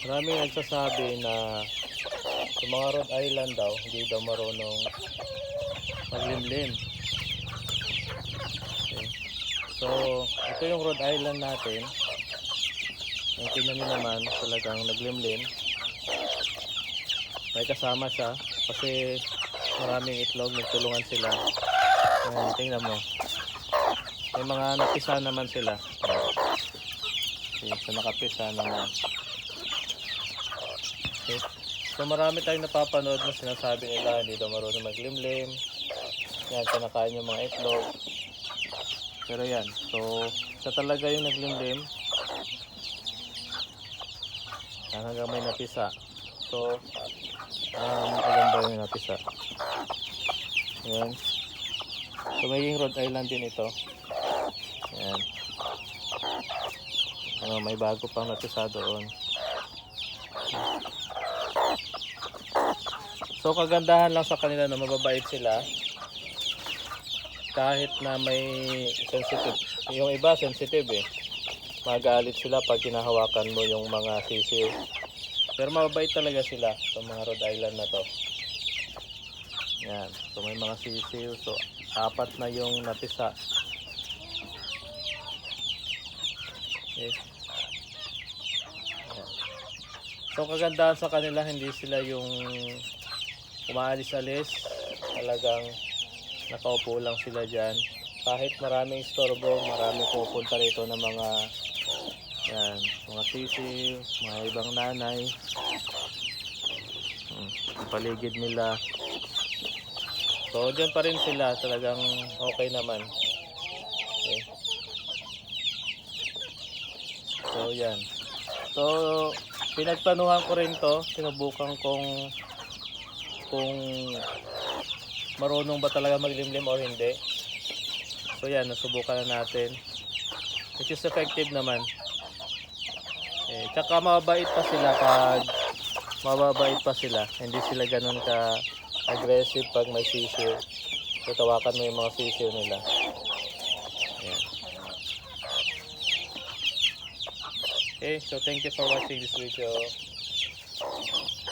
Maraming nagsasabi na sa mga Rhode Island daw, hindi daw marunong maglimlim. Okay. So, ito yung Rhode Island natin. Yung nyo naman, talagang naglimlim. May kasama siya kasi maraming itlog, nagtulungan sila. Ayan, tingnan mo. May mga napisa naman sila. Okay, so nakapisa naman. Okay. So marami tayong napapanood na sinasabi nila hindi daw marunong maglimlim. Yan, kinakain yung mga itlog. Pero yan, so sa talaga yung naglimlim. Yan hanggang may napisa. So, um, alam ba yung napisa? Yan. So magiging Rhode Island din ito. Yan. Ano, may bago pang napisa doon. So kagandahan lang sa kanila na mababait sila. Kahit na may sensitive. Yung iba sensitive eh. Magalit sila pag kinahawakan mo yung mga sisiw. Pero mababait talaga sila sa mga Rhode Island na to. Yan. So may mga sisiw. So apat na yung napisa. Okay. So kagandahan sa kanila hindi sila yung umaalis-alis. Talagang nakaupo lang sila dyan. Kahit maraming istorbo, maraming pupunta rito ng mga yan, mga sisiw, mga ibang nanay. Hmm, paligid nila. So, dyan pa rin sila. Talagang okay naman. Okay. So, yan. So, pinagplanuhan ko rin to. Sinubukan kong kung marunong ba talaga maglimlim o hindi. So, yan. Nasubukan na natin. Which is effective naman. Eh, tsaka mababait pa sila pag mababait pa sila. Hindi sila ganun ka aggressive pag may sisiw. So, tawakan mo yung mga sisiw nila. Ayan. Okay, so thank you for watching this video.